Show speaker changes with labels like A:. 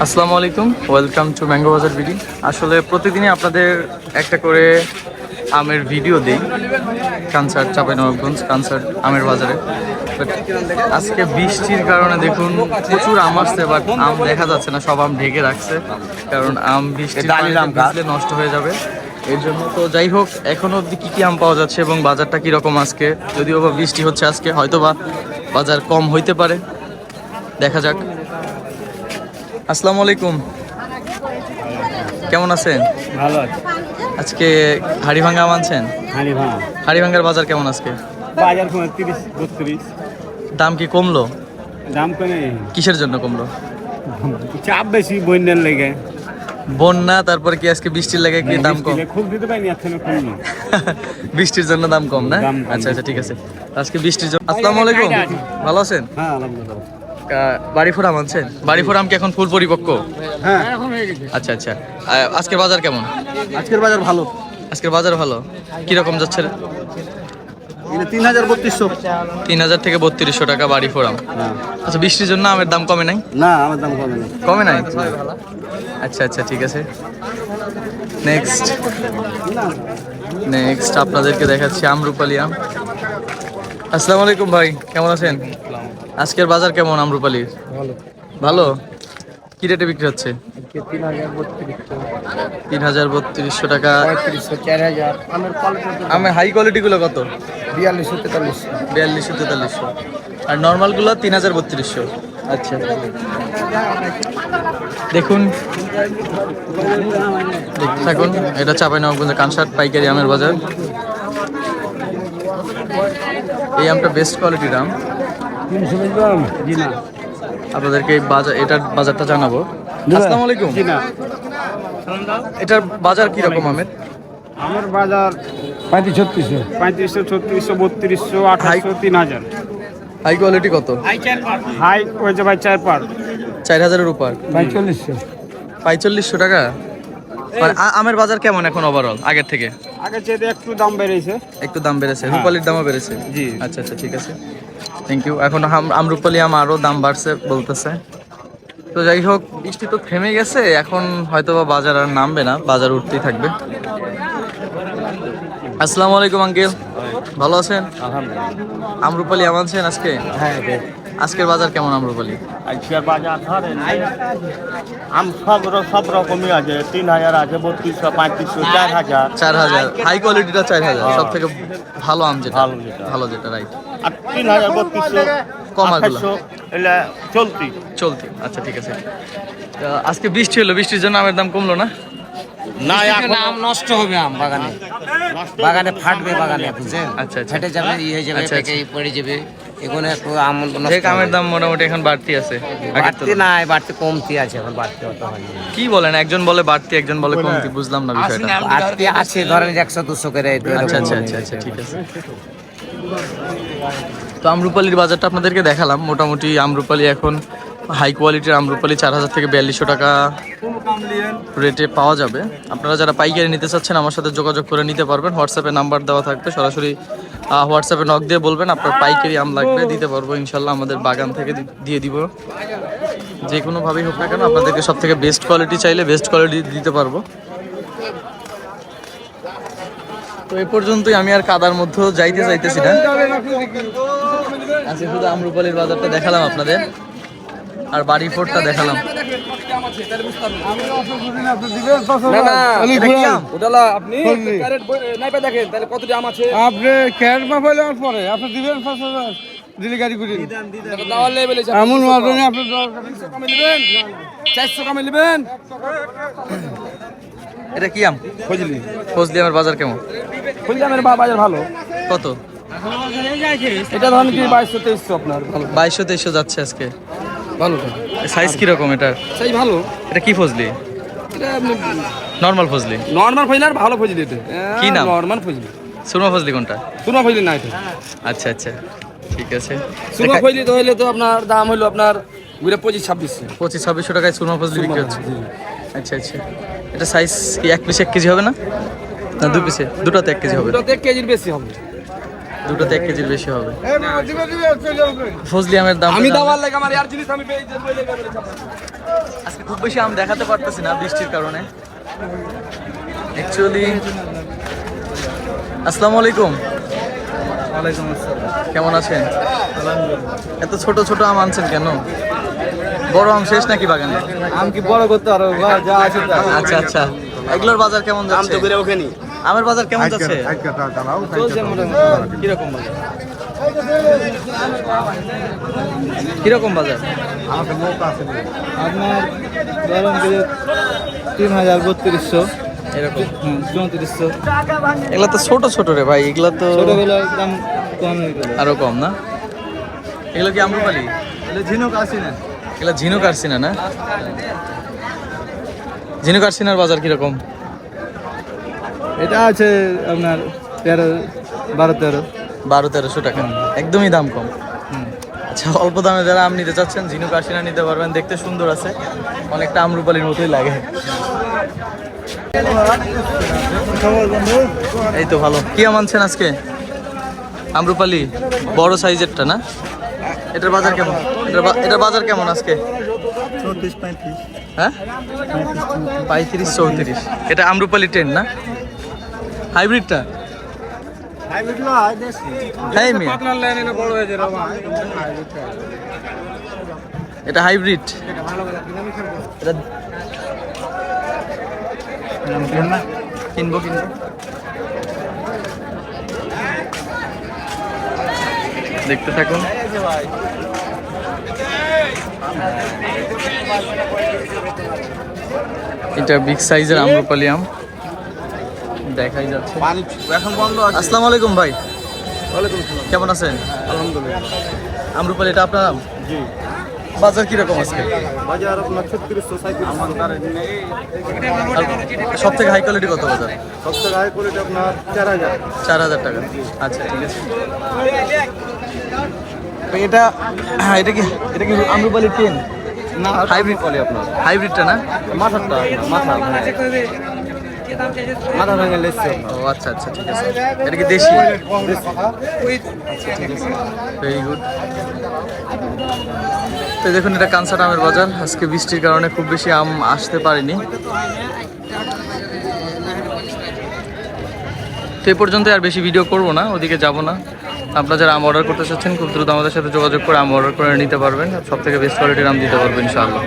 A: আসসালামু আলাইকুম। Welcome to mango বাজার ভিডি আসলে প্রতিদিনই আপনাদের একটা করে আমের ভিডিও দিই। কানসার্ট চাঁপাইনবাবগঞ্জ কানসার্ট আমের বাজারে। আজকে বৃষ্টির কারণে দেখুন প্রচুর আম আসছে বাট আম দেখা যাচ্ছে না সব আম ঢেকে রাখছে। কারণ আম পানিতে নষ্ট হয়ে যাবে। এর জন্য তো যাই হোক এখনও অবধি কী কী আম পাওয়া যাচ্ছে এবং বাজারটা কীরকম আজকে? যদিও বা বৃষ্টি হচ্ছে আজকে হয়তো বা বাজার কম হইতে পারে। দেখা যাক। আসসালামু আলাইকুম। কেমন আছেন?
B: ভালো আছে।
A: আজকে হাড়িভাঙ্গা আম আনছেন
B: হানি ভাঙা।
A: হাড়িভাঙ্গার বাজার কেমন আজকে?
B: বাজার তিরিশ বত্রিশ।
A: দাম কি কমলো?
B: দাম কমে।
A: কিসের জন্য কমলো?
B: চাপ বেশি বন্যার লেগে।
A: বন্যা তারপর কি আজকে বৃষ্টির লাগে কি দাম কম?
B: খুব দিতে কম
A: বৃষ্টির জন্য দাম কম না? আচ্ছা আচ্ছা ঠিক আছে। আজকে বৃষ্টির জন্য আসসালামু আলাইকুম। ভালো আছেন?
B: হ্যাঁ আলহামদুলিল্লাহ।
A: বাড়ি ফোরাম আনছেন? বাড়ি ফোরাম কি এখন ফুল পরিপক্ক?
B: হ্যাঁ।
A: আচ্ছা আচ্ছা। আজকের বাজার কেমন?
B: আজকের বাজার ভালো।
A: আজকের বাজার ভালো? কীরকম যাচ্ছে
B: তিন হাজার বত্রিশশো।
A: তিন হাজার থেকে বত্রিশশো টাকা বাড়ি ফোরাম।
B: হ্যাঁ।
A: আচ্ছা বৃষ্টির জন্য আমের দাম কমে নাই?
B: না আমার দাম কমে না
A: কমে নাই? আচ্ছা আচ্ছা ঠিক আছে। নেক্সট নেক্সট আপনাদেরকে দেখাচ্ছি আমরুপালি আম। আসসালামু আলাইকুম ভাই কেমন আছেন? আজকের বাজার কেমন আমরুপালির?
B: ভালো।
A: ভালো? কি রেটে বিক্রি হচ্ছে?
B: তিন হাজার বত্রিশশো
A: টাকা।
B: আমের
A: হাই কোয়ালিটিগুলো কত?
B: বিয়াল্লিশশো তেতাল্লিশশো।
A: বিয়াল্লিশশো তেতাল্লিশশো। আর নর্মালগুলো তিন হাজার বত্রিশশো। আচ্ছা। দেখুন। থাকুন এটা চাপাই নবাবগঞ্জের কানসার পাইকারি আমের বাজার। এই আমটা বেস্ট কোয়ালিটির আম।
B: তিনশো গ্রাম জি না।
A: আপনাদেরকে বাজার এটার বাজারটা জানাব। আসসালামু আলাইকুম।
B: জি না।
A: এটার বাজার কীরকম আমের
B: আমার বাজার পঁয়ত্রিশ ছত্রিশশো। পঁয়ত্রিশশো ছত্রিশশো বত্রিশশো আঠাশশো তিন হাজার।
A: হাই কোয়ালিটি কত?
B: হাই হয়েছে ভাই চার পার।
A: চার হাজারের উপর।
B: পঁয়তাল্লিশশো।
A: পঁয়তাল্লিশশো টাকা? আমের বাজার কেমন এখন ওভারঅল আগের থেকে?
B: আগে চেয়ে একটু দাম বেড়েছে।
A: একটু দাম বেড়েছে। রূপালির দামও বেড়েছে?
B: জি।
A: আচ্ছা আচ্ছা ঠিক আছে। থ্যাংক ইউ এখন আমরুপালি আম আরও দাম বাড়ছে বলতেছে। তো যাই হোক বৃষ্টি তো থেমে গেছে এখন হয়তো বা বাজার আর নামবে না বাজার উঠতেই থাকবে। আসসালামু আলাইকুম আঙ্কেল। ভালো আছেন? আমরুপালি আম আনছেন আজকে?
B: হ্যাঁ
A: আজকের বাজার কেমন আমরুপালি
B: আজকের বাজার ধরেন আম সব সব রকমই আছে তিন হাজার আছে বত্রিশশো পঁয়ত্রিশশো চার হাজার।
A: চার হাজার। হাই কোয়ালিটিটা চার হাজার সব থেকে ভালো আম যেটা।
B: ভালো যেটা।
A: ভালো যেটা রাইট
B: আর তিন হাজার বত্রিশশো
A: কম আরগুলো।
B: আঠাশশো এগুলা চলতি।
A: চলতি। আচ্ছা ঠিক আছে। তা আজকে বৃষ্টি হলো বৃষ্টির জন্য আমের দাম কমলো না?
B: না এখন
C: আম নষ্ট হবে আম বাগানে। বাগানে ফাটবে বাগানে বুঝছেন?
A: আচ্ছা, আচ্ছা।
C: ফেটে যাবে ইয়ে হয়ে যাবে
A: আচ্ছা,
C: পেকে পড়ে যাবে। এখানে একটু আম নষ্ট কামের
A: দাম মোটামুটি এখন বাড়তি আছে
C: বাড়তি নাই বাড়তি কমতি আছে এখন বাড়তি অত হয়নি।
A: কি বলেন একজন বলে বাড়তি একজন বলে কমতি বুঝলাম না বিষয়টা।
C: বাড়তি আছে ধরেন একশো দুশো করে
A: আচ্ছা আচ্ছা আচ্ছা আচ্ছা ঠিক আছে। তো আমরুপালির বাজারটা আপনাদেরকে দেখালাম। মোটামুটি আমরুপালি এখন হাই কোয়ালিটির আমরুপালি চার হাজার থেকে বিয়াল্লিশশো টাকা রেটে পাওয়া যাবে। আপনারা যারা পাইকারি নিতে চাচ্ছেন, আমার সাথে যোগাযোগ করে নিতে পারবেন। হোয়াটসঅ্যাপে নাম্বার দেওয়া থাকবে। সরাসরি হোয়াটসঅ্যাপে নক দিয়ে বলবেন, আপনার পাইকারি আম লাগবে, দিতে পারব ইনশাল্লাহ আমাদের বাগান থেকে দিয়ে দিব। যে কোনোভাবেই হোক না কেন, আপনাদেরকে সব থেকে বেস্ট কোয়ালিটি চাইলে বেস্ট কোয়ালিটি দিতে পারব। তো এ পর্যন্তই আমি আর কাদার মধ্যেও যাইতে চাইতেছি না। আজকে শুধু আমরুপালির বাজারটা দেখালাম আপনাদের। আর বাড়ি ফোর্টটা দেখালাম। এটা কি আম?
D: আপনি ক্যারেট নাইপে দেখেন তাহলে কতটি আম আছে?
B: আপনি ক্যারেট মাপ হলে আমার পরে আপনি দিবেন পাঁচ হাজার দিলে গাড়ি করে
D: দাওয়ার লেভেলে
B: এমন মাধ্যমে আপনি
D: কামে নেবেন? চারশো কামে নেবেন?
A: এটা কি আম?
D: বুঝলি
A: ফজলি আমের বাজার কেমন?
D: ফুলজামের বা বাজার ভালো।
A: কত?
D: এটা ধরেন কি বাইশশো তেইশশো আপনার ভালো।
A: বাইশশো তেইশশো যাচ্ছে আজকে।
D: ভালো
A: সাইজ কীরকম এটা
D: সেই ভালো।
A: এটা কি ফজলি?
D: এটা
A: নর্মাল ফজলি।
D: নর্মাল ফজলি আর ভালো ফজলি এটা।
A: কি নাম?
D: নর্মাল ফজলি।
A: সুরমা ফজলি কোনটা?
D: সুরমা ফজলি না এটা।
A: আচ্ছা আচ্ছা। ঠিক আছে।
D: সুরমা ফজলি তো হইলে তো আপনার দাম হলো আপনার ঘুরে পঁচিশ ছাব্বিশশো
A: পঁচিশ ছাব্বিশশো টাকায় সুরমা ফজলি বিক্রি হচ্ছে। আচ্ছা আচ্ছা। এটা সাইজ কি এক পিস এক কেজি হবে না? না দু পিসে দুটাতে এক কেজি হবে।
D: দুটোতে এক কেজির বেশি হবে।
A: দুটোতে এক কেজির বেশি হবে। ফজলি আমের দাম
D: আমি দাবার লাগে আমার আর জিনিস আমি
A: আজকে খুব বেশি আম দেখাতে পারতেছি না বৃষ্টির কারণে। অ্যাকচুয়ালি আসসালামু আলাইকুম।
D: ওয়ালাইকুম আসসালাম।
A: কেমন আছেন? এত ছোট ছোট আম আনছেন কেন? বড় আম শেষ নাকি বাগানে?
D: আম কি বড় করতে পারো যা আছে
A: আচ্ছা আচ্ছা। এগুলোর বাজার কেমন যাচ্ছে?
B: ওখানে
A: আমের বাজার কেমন যাচ্ছে?
D: চলছে মোটামুটি।
A: কীরকম বাজার? কীরকম বাজার?
D: আপনার ধরেন যে তিন হাজার বত্রিশশো
A: এরকম।
D: চৌত্রিশশো।
A: এগুলা তো ছোট ছোট রে ভাই এগুলা তো
D: ছোটগুলোর দাম কম
A: আরও কম না? এগুলো কি আম্রপালি?
D: ঝিনুক আসি না।
A: এগুলা ঝিনুক আরসিনা না ঝিনুক আরসিনার বাজার কীরকম?
D: এটা আছে আপনার তেরো বারো তেরো।
A: বারো তেরোশো টাকা। একদমই দাম কম। আচ্ছা অল্প দামে যারা আম নিতে চাচ্ছেন ঝিনুক আরসিনা নিতে পারবেন দেখতে সুন্দর আছে। অনেকটা আমরুপালির মতোই লাগে। এই তো ভালো। কি আম আনছেন আজকে? আমরুপালি বড় সাইজেরটা না? এটার বাজার কেমন? এটার এটার বাজার কেমন আজকে?
B: চৌত্রিশ পঁয়ত্রিশ।
A: হ্যাঁ? পঁয়ত্রিশ চৌত্রিশ। এটা আমরুপালি টেন না? হাইব্রিডটা? হ্যাঁ এটা হাইব্রিড। কিনবো কিনবো। দেখতে থাকুন। এটা বিগ সাইজের আম্রপালি আম। দেখাই যাচ্ছে।
D: এখন বন্ধ আছে।
A: আসসালামু আলাইকুম ভাই।
D: ওয়ালাইকুম আসসালাম।
A: কেমন আছেন?
D: আলহামদুলিল্লাহ।
A: আম্রপালি এটা আপনার আম?
D: জি।
A: বাজার কীরকম আজকে?
D: বাজার আপনার ছত্রিশশো
A: সব থেকে হাই কোয়ালিটি কত বাজার?
D: সব থেকে হাই কোয়ালিটি আপনার চার হাজার।
A: চার হাজার টাকা। আচ্ছা ঠিক আছে। তো এটা হ্যাঁ এটা কি এটা কি আমরুপালি টেন?
D: না
A: হাইব্রিড
D: বলি আপনার।
A: হাইব্রিডটা না?
D: মাথাটা মাথা মাথা ভেঙে লেসছে
A: ও আচ্ছা আচ্ছা ঠিক আছে। এটা কি দেশি? ভেরি গুড তো দেখুন এটা কানসাট আমের বাজার। আজকে বৃষ্টির কারণে খুব বেশি আম আসতে পারেনি। তো এই পর্যন্ত আর বেশি ভিডিও করব না ওদিকে যাব না। আপনারা যারা আম অর্ডার করতে চাচ্ছেন খুব দ্রুত আমাদের সাথে যোগাযোগ করে আম অর্ডার করে নিতে পারবেন। সব থেকে বেস্ট কোয়ালিটির আম দিতে পারবেন ইনশাআল্লাহ।